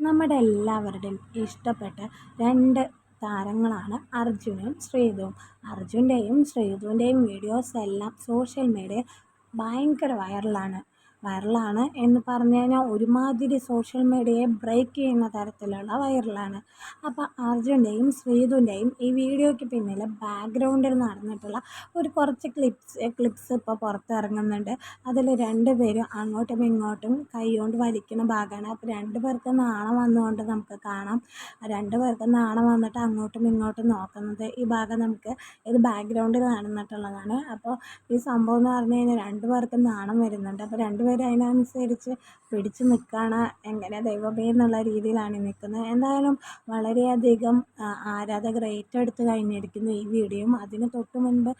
നമ്മുടെ എല്ലാവരുടെയും ഇഷ്ടപ്പെട്ട രണ്ട് താരങ്ങളാണ് അർജുനും ശ്രീതുവും അർജുന്റെയും ശ്രീതുവിന്റെയും വീഡിയോസ് എല്ലാം സോഷ്യൽ മീഡിയ ഭയങ്കര വൈറലാണ് വൈറലാണ് എന്ന് പറഞ്ഞു കഴിഞ്ഞാൽ ഒരുമാതിരി സോഷ്യൽ മീഡിയയെ ബ്രേക്ക് ചെയ്യുന്ന തരത്തിലുള്ള വൈറലാണ്. അപ്പോൾ അർജുന്റെയും ശ്രീതുന്റെയും ഈ വീഡിയോയ്ക്ക് പിന്നിൽ ബാക്ക്ഗ്രൗണ്ടിൽ നടന്നിട്ടുള്ള ഒരു കുറച്ച് ക്ലിപ്സ് ക്ലിപ്സ് ഇപ്പോൾ പുറത്തിറങ്ങുന്നുണ്ട്. അതിൽ രണ്ട് പേരും അങ്ങോട്ടും ഇങ്ങോട്ടും കൈകൊണ്ട് വലിക്കുന്ന ഭാഗമാണ്. അപ്പോൾ രണ്ട് പേർക്ക് നാണം വന്നുകൊണ്ട് നമുക്ക് കാണാം. രണ്ട് പേർക്ക് നാണം വന്നിട്ട് അങ്ങോട്ടും ഇങ്ങോട്ടും നോക്കുന്നത് ഈ ഭാഗം നമുക്ക് ഇത് ബാക്ക്ഗ്രൗണ്ടിൽ നടന്നിട്ടുള്ളതാണ്. അപ്പോൾ ഈ സംഭവം എന്ന് പറഞ്ഞു കഴിഞ്ഞാൽ രണ്ട് പേർക്ക് നാണം വരുന്നുണ്ട്. അപ്പോൾ രണ്ട് പേരും അതിനനുസരിച്ച് പിടിച്ച് നിൽക്കുകയാണ് എങ്ങനെ ദൈവമേ എന്നുള്ള രീതിയിലാണ് നിൽക്കുന്നത്. എന്തായാലും വളരെയധികം ആരാധകർ ഏറ്റെടുത്ത് കഴിഞ്ഞിരിക്കുന്നു ഈ വീഡിയോയും. അതിന് തൊട്ട് മുൻപ്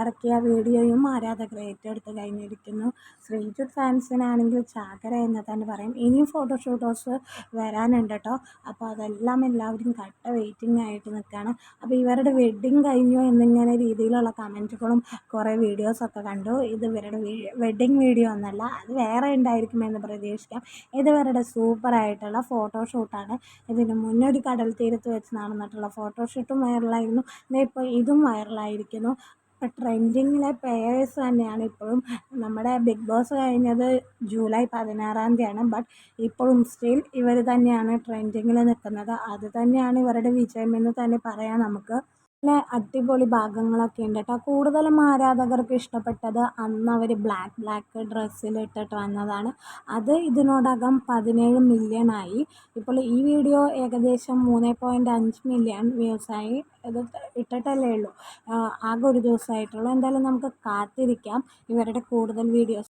ഇറക്കിയ വീഡിയോയും ആരാധകർ ഏറ്റെടുത്ത് കഴിഞ്ഞിരിക്കുന്നു. ശ്രീജുത്ത് ഫാൻസിനാണെങ്കിൽ ചാകര എന്ന് തന്നെ പറയും. ഇനിയും ഫോട്ടോഷൂട്ടോസ് വരാനുണ്ട് കേട്ടോ അപ്പോൾ അതെല്ലാം എല്ലാവരും കട്ട വെയിറ്റിംഗ് ആയിട്ട് നിൽക്കുകയാണ് അപ്പോൾ ഇവരുടെ വെഡ്ഡിങ് കഴിഞ്ഞു എന്നിങ്ങനെ രീതിയിലുള്ള കമന്റുകളും കുറേ വീഡിയോസൊക്കെ കണ്ടു. ഇത് ഇവരുടെ വെഡ്ഡിങ് വീഡിയോ ഒന്നല്ല അത് വേറെ ഉണ്ടായിരിക്കുമെന്ന് പ്രതീക്ഷിക്കാം. ഇത് ഇവരുടെ സൂപ്പറായിട്ടുള്ള ഫോട്ടോഷൂട്ടാണ് ഇതിന് മുന്നേ ഒരു കടൽ തീരത്ത് വെച്ച് നടന്നിട്ടുള്ള ഫോട്ടോഷൂട്ടും വൈറലായിരുന്നു ഇപ്പോൾ ഇതും വൈറലായിരിക്കുന്നു ഇപ്പോൾ ട്രെൻഡിങ്ങിലെ പേയേഴ്സ് തന്നെയാണ് ഇപ്പോഴും. നമ്മുടെ ബിഗ് ബോസ് കഴിഞ്ഞത് ജൂലൈ പതിനാറാം തീയതിയാണ്. ബട്ട് ഇപ്പോഴും സ്റ്റിൽ ഇവർ തന്നെയാണ് ട്രെൻഡിങ്ങിൽ നിൽക്കുന്നത്. അത് തന്നെയാണ് ഇവരുടെ വിജയമെന്ന് തന്നെ പറയാം നമുക്ക്. നല്ല അടിപൊളി ഭാഗങ്ങളൊക്കെ ഉണ്ട് കേട്ടോ. കൂടുതലും ആരാധകർക്ക് ഇഷ്ടപ്പെട്ടത് അന്ന് അവർ ബ്ലാക്ക് ബ്ലാക്ക് ഡ്രസ്സിലിട്ടിട്ട് വന്നതാണ്. അത് ഇതിനോടകം പതിനേഴ് മില്യൺ ആയി. ഇപ്പോൾ ഈ വീഡിയോ ഏകദേശം മൂന്ന് പോയിന്റ് അഞ്ച് മില്യൺ വ്യൂസായി ഇത് ഇട്ടിട്ടല്ലേ ഉള്ളൂ. ആകെ ഒരു ദിവസമായിട്ടുള്ളൂ. എന്തായാലും നമുക്ക് കാത്തിരിക്കാം. ഇവരുടെ കൂടുതൽ വീഡിയോസ്